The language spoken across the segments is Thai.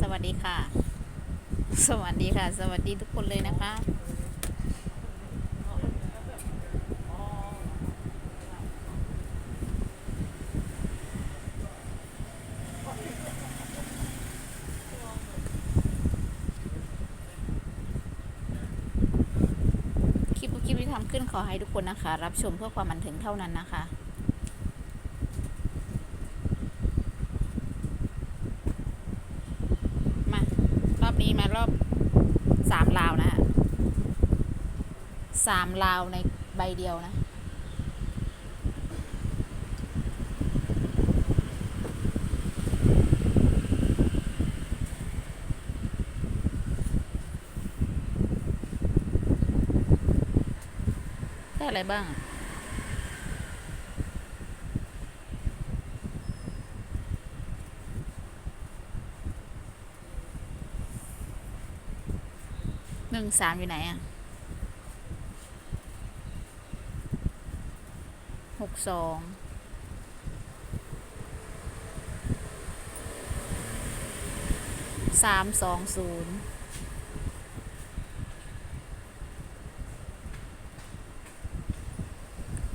สวัสดีค่ะ สวัสดีค่ะ สวัสดีทุกคนเลยนะคะ คลิปทุกคลิปที่ทำขึ้นขอให้ทุกคนนะคะ รับชมเพื่อความบันเทิงเท่านั้นนะคะ มารอบ นี้มารอบสามลาวนะฮะสามลาวในใบเดียวนะ ได้อะไรบ้าง หนึ่งสามอยู่ไหนอะหกสองสามสองศูนย์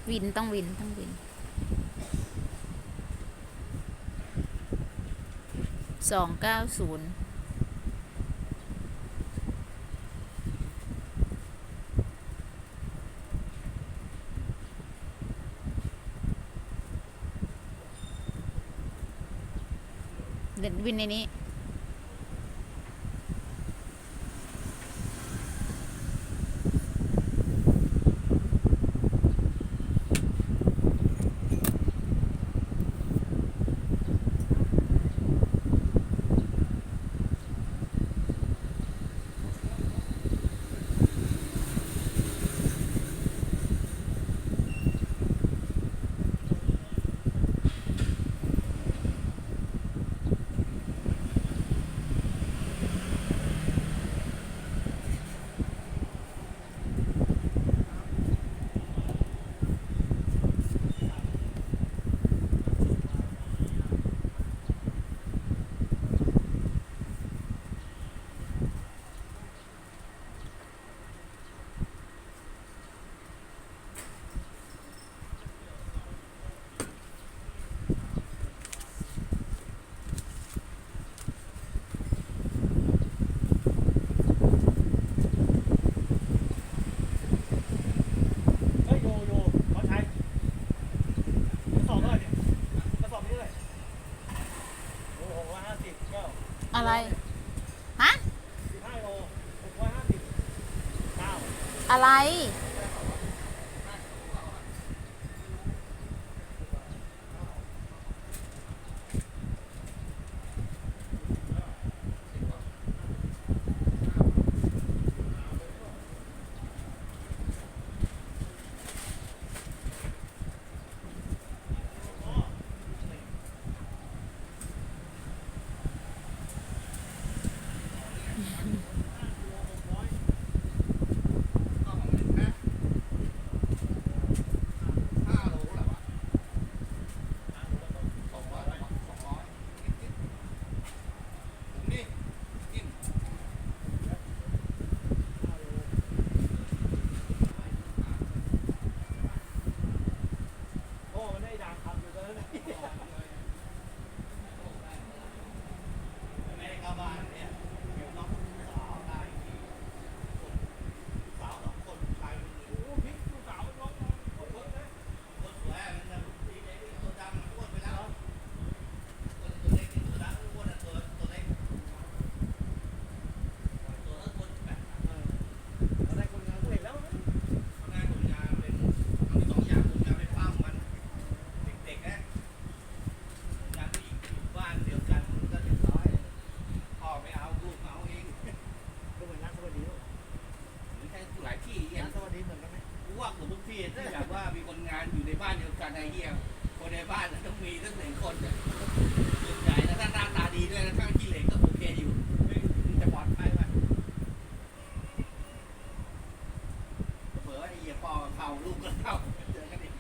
วินต้องวินต้องวินสองเก้าศูนย์ เด่นวินในนี้ เฮ้ยโยโย่เขาใช้กระสอบเท่าไหร่เนี่ยกระสอบนี้เท่าไหร่โอ้โหหกร้อยห้าสิบแก้ว อะไร ฮะ สิบห้าโลหกร้อยห้าสิบเก้า อะไร โอ้มันได้ด่างคำอยู่ตอนนั้นน่ะโอ้พริกลูกสาวมันร้องโคตรเยอะนะเราได้คนงานกูเห็นแล้วนะ ก็เหมือนร้านสวัสดีลูกร้านสวัสดีเหมือนกันไหม แบบว่ามีคนงานอยู่ในบ้านเดียวกันไอ้เหี้ยคนในบ้านต้องมีสักหนึ่งคนเนี่ยส่วนใหญ่แล้วถ้าหน้าตาดีด้วยนะถ้าขี้เหล็กก็โอเคอยู่ไม่จะปลอดภัยไหมเผื่อว่าไอ้เหี้ยพ่อเข้าลูกก็เข้าเจอกันอีก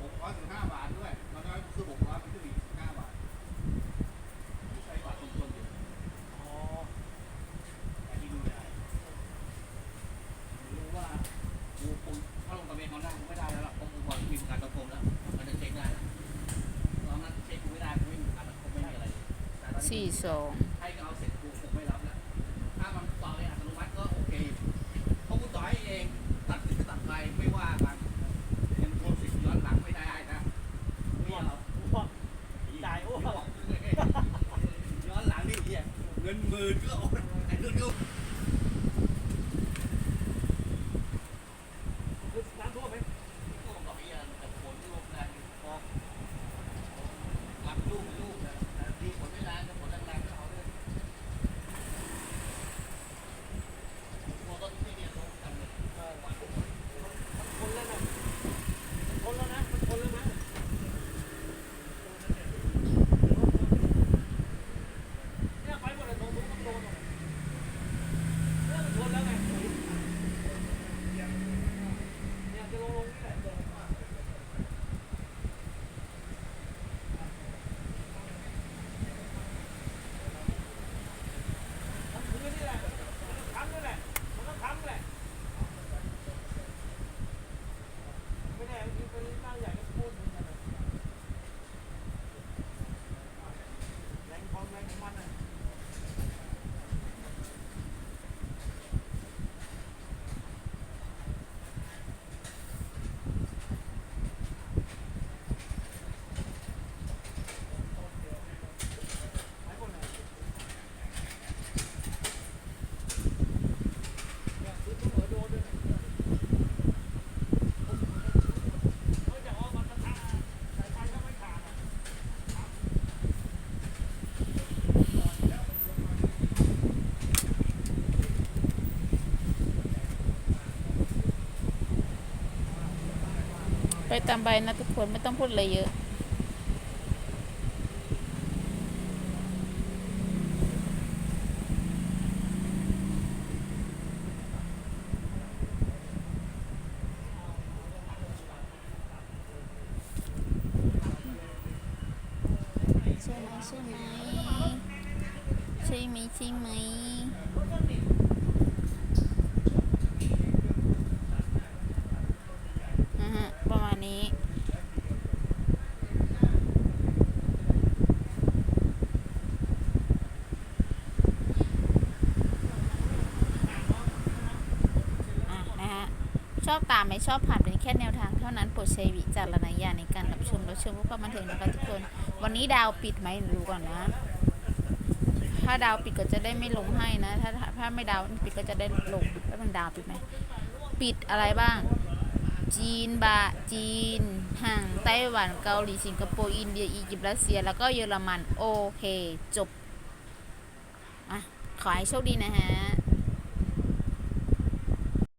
หกร้อยสิบห้าบาทด้วยมันก็ ไม่ได้แล้วหรอกเพราะกูบอกมีประกันสังคมแล้ว มันจะเช็คได้แล้วตอนนั้นเช็คกูไม่ได้กูไม่มีประกันสังคมไม่มีอะไรแต่ตอนนี้ สี่สองให้เขาเสร็จกูคงไม่รับแล้วถ้ามันต่อให้อัตโนมัติก็โอเคเพราะกูต่อให้เองตัดสินก็ตัดไปไม่ว่ากันยังโทษสิทธิ์ย้อนหลังไม่ได้นะไม่เอาอ้วกจ่ายอ้วกย้อนหลังนี่เหี้ยเงินหมื่นก็โอนไอ้นู่นก็คือน้ำท่วมไหม ก็บอกเหี้ยแต่ผลที่ลงได้รับลูกลูกนะดีผลไม่แรงแต่ผลแรงๆก็เอาด้วยพอต้นที่เนี่ยลงกันเลย เออมันคนแล้วนะมันคนแล้วนะมันคนแล้วนะเนี่ยไปหมดเลยตรงนู้นต้องโดนหมดเนี่ยมันชนแล้วไงเนี่ยจะลงลงนี่แหละมันคือนี่แหละมันต้องทำนี่แหละมันต้องทำแหละ ไม่แน่บางทีเป็นตั้งใหญ่ก็พูดเหมือนกันนะแรงความแรงของมันนะ หลายคนน่ะเนี่ยคือต้องเหมือนโดนด้วยนะเขาจะออกมาทางทางสายไฟก็ไม่ขาดอะ ไป ตามใบนะทุกคนไม่ต้องพูดอะไรเยอะ ใช่ไหมใช่ไหมใช่ไหมใช่ไหมนะฮะประมาณนี้ อะนะฮะ ชอบตามไม่ชอบผ่านเป็นแค่แนวทางเท่านั้นโปรดใช้วิจารณญาณในการรับชมรับชมเพื่อความบันเทิงนะคะทุกคน วันนี้ดาวปิดไหมดูก่อนนะ ถ้าดาวปิดก็จะได้ไม่ลงให้นะถ้าถ้าถ้าไม่ดาวปิดก็จะได้ลงแล้วมันดาวปิดไหมปิดอะไรบ้าง จีนบาจีนห่างไต้หวันเกาหลีสิงคโปร์อินเดียอียิปต์รัสเซีย แล้วก็เยอรมันโอเคจบอะขอให้โชคดีนะฮะ